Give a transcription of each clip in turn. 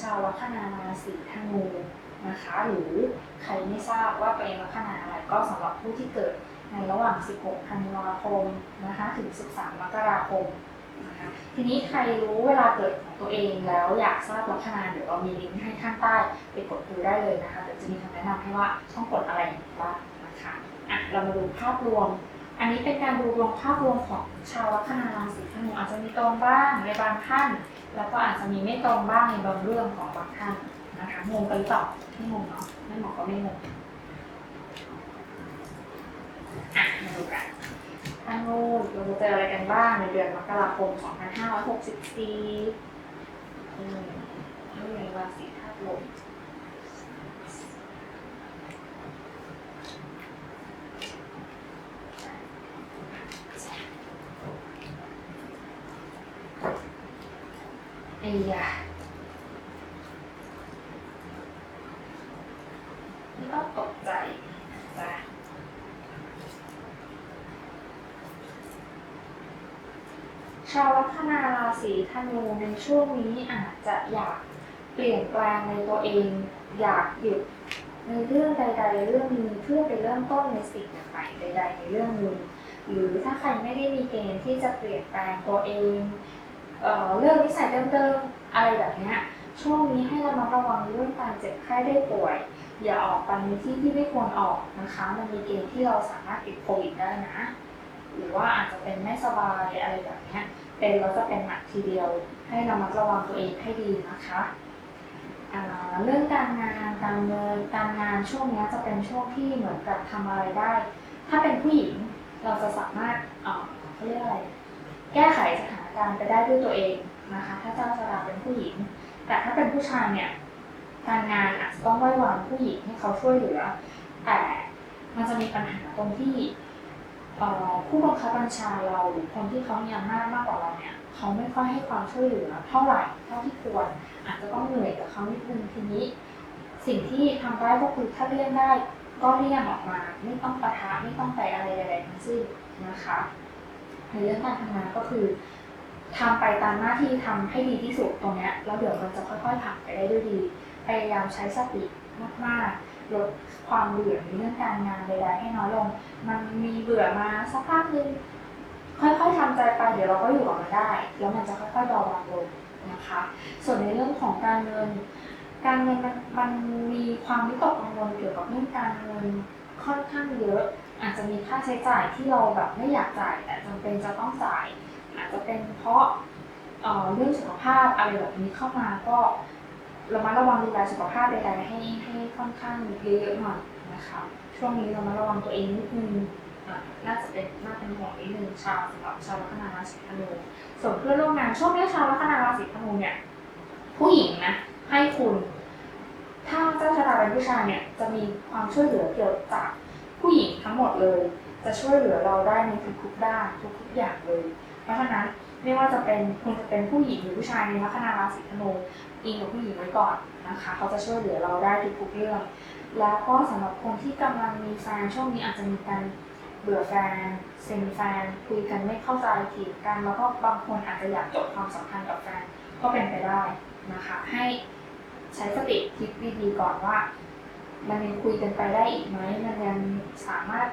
ชาวลัคนาราศีธนูนะคะ หรือใครไม่ทราบว่าตัวเองลัคนาอะไรก็สำหรับผู้ที่เกิดในระหว่าง 16 ธันวาคมนะคะถึง 13 มกราคมนะคะทีนี้ใครรู้เวลาเกิดของตัวเองแล้วอยากทราบลัคนาเดี๋ยวเรามีลิงก์ให้ข้างใต้ไปกดดูได้เลยนะคะเดี๋ยวจะมีคำแนะนำให้ว่าต้องกดอะไรบ้างนะคะอะเรามาดูภาพรวม อันนี้เป็นการดูดวงภาพรวมของชาวลัคนาราศีธนูอาจจะมีตรงบ้างในบางท่าน แล้วก็อาจจะมีไม่ตรงบ้างในบางเรื่องของบางท่านนะคะงงกันหรือเปล่าไม่งงเนาะไม่หมอก็ไม่งงอะมาดูกันธนูเราจะเจออะไรกันบ้างในเดือนมกราคม 2564อืมนี่เป็นราศีธาตุลม ไอ้ยานี่ก็ตกใจจ้ะชาวลัคนาราศีธนูในช่วงนี้อาจจะอยากเปลี่ยนแปลงในตัวเอง อยากหยุดในเรื่องใด ๆ เรื่องนึงเพื่อไปเริ่มต้นในสิ่งใหม่ใด ๆ ในเรื่องนึงหรือถ้าใครไม่ได้มีเกณฑ์ที่จะเปลี่ยนแปลงตัวเอง เอ่อเรื่องนิสัยเดิมๆอะไรแบบเนี้ยช่วงนี้ให้ระมัดระวังเรื่องการเจ็บไข้ได้ป่วย อย่าออกไปในที่ที่ไม่ควรออกนะคะมันมีเกณฑ์ที่เราสามารถติดโควิดได้นะ หรือว่าอาจจะเป็นไม่สบายอะไรแบบนี้เป็นแล้วจะเป็นหนักทีเดียว ให้ระมัดระวังตัวเองให้ดีนะคะเรื่องการงานการเงินการงานช่วงนี้จะเป็นช่วงที่เหมือนกับทำอะไรได้ ถ้าเป็นผู้หญิงเราจะสามารถเอ่อเขาเรียกอะไรแก้ไขสถาน การไปได้ด้วยตัวเองนะคะ ถ้าเจ้าชะตาเป็นผู้หญิง แต่ถ้าเป็นผู้ชายเนี่ยการงานอาจจะต้องไว้วานผู้หญิงให้เขาช่วยเหลือ แต่มันจะมีปัญหาตรงที่เอ่อผู้บังคับบัญชาเราหรือคนที่เขามีอำนาจมากกว่าเราเนี่ยเขาไม่ค่อยให้ความช่วยเหลือเท่าไหร่เท่าที่ควร อาจจะต้องเหนื่อยกับเขานิดนึงทีนี้ สิ่งที่ทำได้ก็คือถ้าเลี่ยงได้ก็เลี่ยงออกมาไม่ต้องปะทะไม่ต้องไปอะไรใดๆทั้งสิ้นนะคะในเรื่องการทำงานก็คือ ทำไปตามหน้าที่ทำให้ดีที่สุดตรงเนี้ยแล้วเดี๋ยวมันจะค่อยๆผ่านไปได้ด้วยดี พยายามใช้สติมากๆลดความเบื่อในเรื่องการงานใดๆให้น้อยลง มันมีเบื่อมาสักพักหนึงค่อยๆทำใจไปเดี๋ยวเราก็อยู่กับมันได้ แล้วมันจะค่อยๆเบาบางลงนะคะ ส่วนในเรื่องของการเงิน การเงินมันมันมีความวิตกกังวลเกี่ยวกับเรื่องการเงินค่อนข้างเยอะ อาจจะมีค่าใช้จ่ายที่เราแบบไม่อยากจ่าย แต่จำเป็นจะต้องจ่าย อาจจะเป็นเพราะเอ่อเรื่องสุขภาพอะไรแบบนี้เข้ามาก็ระมัดระวังดูแลสุขภาพใดๆให้ให้ค่อนข้างเยอะหน่อยนะคะช่วงนี้เรามาระวังตัวเองนิดนึงน่าจะเป็นน่าเป็นห่วงนิดนึงชาวสำหรับชาวลัคนาราศีธนูส่วนเพื่อนร่วมงานช่วงนี้ชาวลัคนาราศีธนูเนี่ยผู้หญิงนะให้คุณ ถ้าเจ้าชะตาเป็นผู้ชายเนี่ยจะมีความช่วยเหลือเกี่ยวกับผู้หญิงทั้งหมดเลย จะช่วยเหลือเราได้ในทุกๆด้านทุกๆอย่างเลย เพราะฉะนั้นไม่ว่าจะเป็นคุณจะเป็นผู้หญิงหรือผู้ชายในลัคนาราศีธนูอิงกับผู้หญิงไว้ก่อนนะคะ เขาจะช่วยเหลือเราได้ทุกๆเรื่อง แล้วก็สำหรับคนที่กำลังมีแฟนช่วงนี้อาจจะมีการเบื่อแฟนเซ็งแฟนคุยกันไม่เข้าใจผิดกันแล้วก็บางคนอาจจะอยากจบความสัมพันธ์กับแฟนก็เป็นไปได้นะคะ ให้ใช้สติคิดดีๆก่อนว่า มันยังคุยกันไปได้อีกไหมมันยังสามารถ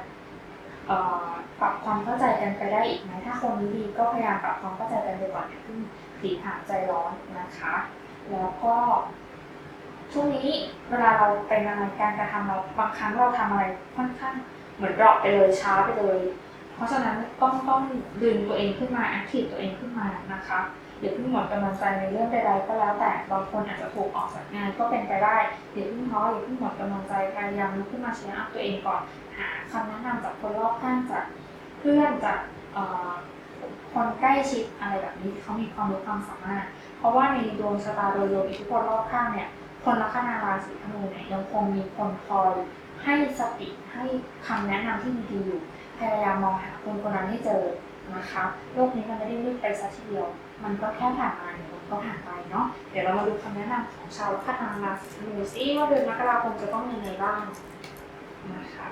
ปรับความเข้าใจกันไปได้อีกไหมถ้าคนนี้ดีก็พยายามปรับความเข้าใจกันไปก่อนอย่าเพิ่งผีผามใจร้อนนะคะ แล้วก็ช่วงนี้เวลาเราเป็นอะไรการกระทำเราบางครั้งเราทำอะไรค่อนข้างเหมือนดรอปไปเลยช้าไปเลย เพราะฉะนั้นต้องต้องดึงตัวเองขึ้นมาแอคทีฟตัวเองขึ้นมานะคะ อย่าเพิ่งหมดกำลังใจในเรื่องใดๆก็แล้วแต่บางคนอาจจะถูกออกจากงานก็เป็นไปได้อย่าเพิ่งท้ออย่าเพิ่งหมดกำลังใจพยายามลุกขึ้นมาเชียร์อัพตัวเองก่อนหาคำแนะนำจากคนรอบข้างจากเพื่อนจากคนใกล้ชิดอะไรแบบนี้ที่เขามีความรู้ความสามารถ เพราะว่าในดวงชะตาโดยรวมอิทธิพลรอบข้างเนี่ยคนลัคนาราศีธนูเนี่ยยังคงมีคนคอยให้สติให้คำแนะนำที่ดีอยู่ พยายามมองหาคนคนนั้นให้เจอนะคะโลกนี้มันไม่ได้มืดไปซะทีเดียว มันก็แค่ผ่านมาเดี๋ยวมันก็ผ่านไปเนาะเดี๋ยวเรามาดูคำแนะนำของชาวลัคนาราศีธนูซิว่าเดือนมกราคมจะต้องยังไงบ้างนะคะ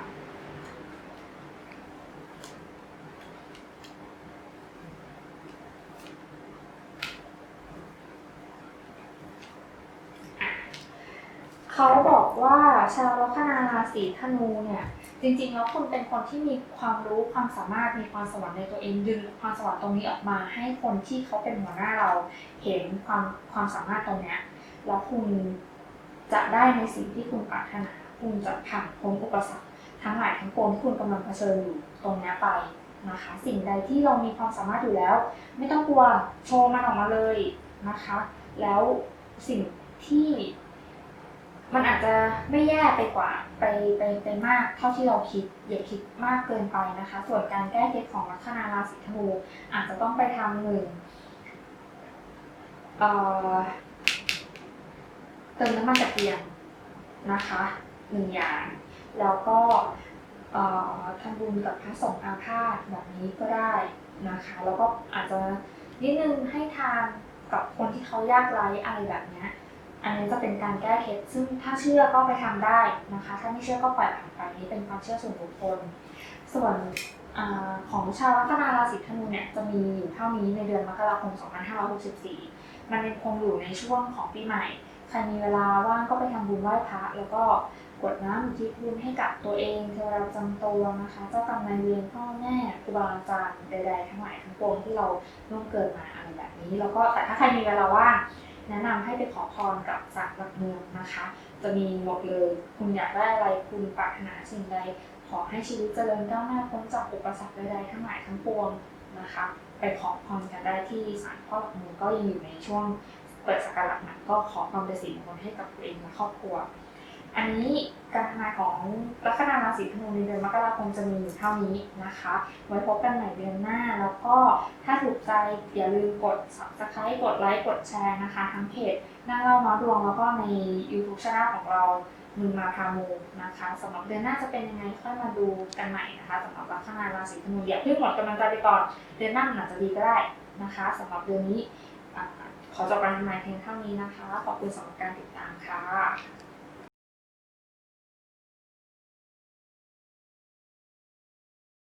เขาบอกว่าชาวลัคนาราศีธนูเนี่ย จริงๆแล้วคุณเป็นคนที่มีความรู้ความสามารถมีความสวรรค์ในตัวเองดึงความสวรรค์ตรงนี้ออกมา ให้คนที่เขาเป็นหัวหน้าเราเห็นความความสามารถตรงเนี้ยแล้วคุณจะได้ในสิ่งที่คุณปรารถนาคุณจะผ่านพ้นอุปสรรคทั้งหลายทั้งปวงที่คุณกำลังเผชิญอยู่ตรงนี้ไปนะคะ สิ่งใดที่เรามีความสามารถอยู่แล้ว ไม่ต้องกลัวโชว์มันออกมาเลยนะคะ แล้วสิ่งที่ มันอาจจะไม่แย่ไปกว่าไปไปไปมากเท่าที่เราคิดอย่าคิดมากเกินไปนะคะ ส่วนการแก้เคล็ดของลัคนาราศีธนูอาจจะต้องไปทำหนึ่งเอ่อเติมน้ำมันตะเกียงนะคะหนึ่งอย่าง แล้วก็เอ่อทำบุญกับพระสงฆ์อาพาธแบบนี้ก็ได้นะคะ แล้วก็อาจจะนิดนึงให้ทานกับคนที่เขายากไร้อะไรแบบเนี้ย อันนี้จะเป็นการแก้เคล็ดซึ่งถ้าเชื่อก็ไปทำได้นะคะ ถ้าไม่เชื่อก็ปล่อยผ่านไปนี้เป็นความเชื่อส่วนบุคคล ส่วนอของชาวลัคนาราศีธนูเนี่ยจะมีอยู่เท่านี้ในเดือนมกราคม 2564 มันยังคงอยู่ในช่วงของปีใหม่ ใครมีเวลาว่างก็ไปทำบุญไหว้พระแล้วก็กดน้ำอุทิศบุญให้กับตัวเองเทวดาจำตัวนะคะ เจ้ากรรมนายเวรพ่อแม่ครูบาอาจารย์ใดๆทั้งหลายทั้งปวงที่เราล่วงเกิดมาอะไรแบบนี้ แล้วก็แต่ถ้าใครมีเวลาว่าง แนะนำให้ไปขอพรกับศาลหลักเมืองนะคะ จะมีหมดเลยคุณอยากได้อะไรคุณปรารถนาสิ่งใด ขอให้ชีวิตเจริญก้าวหน้าพ้นจากอุปสรรคใดๆทั้งหลายทั้งปวงนะคะ ไปขอพรกันได้ที่ศาลพ่อหลักเมืองก็ยังอยู่ในช่วงเปิดสักการะนั้นก็ขอความเป็นสิริมงคลให้กับตัวเองและครอบครัว อันนี้การทำนายของลัคนาราศีธนูในเดือนมกราคมจะมีอยู่เท่านี้นะคะ ไว้พบกันใหม่เดือนหน้า แล้วก็ถ้าถูกใจอย่าลืมกด subscribe กดไลค์กดแชร์นะคะ ทั้งเพจหน้าเล่าน้อดวงแล้วก็ใน YouTube channel ของเรามึงมาพามูนะคะสำหรับเดือนหน้าจะเป็นยังไงค่อยมาดูกันใหม่นะคะสำหรับลัคนาราศีธนูอย่าเพิ่งหมดกำลังใจไปก่อน เดือนหน้ามันอาจจะดีก็ได้นะคะสำหรับเดือนนี้ขอจบการทำนายเพียงเท่านี้นะคะ ขอบคุณสำหรับการติดตามค่ะ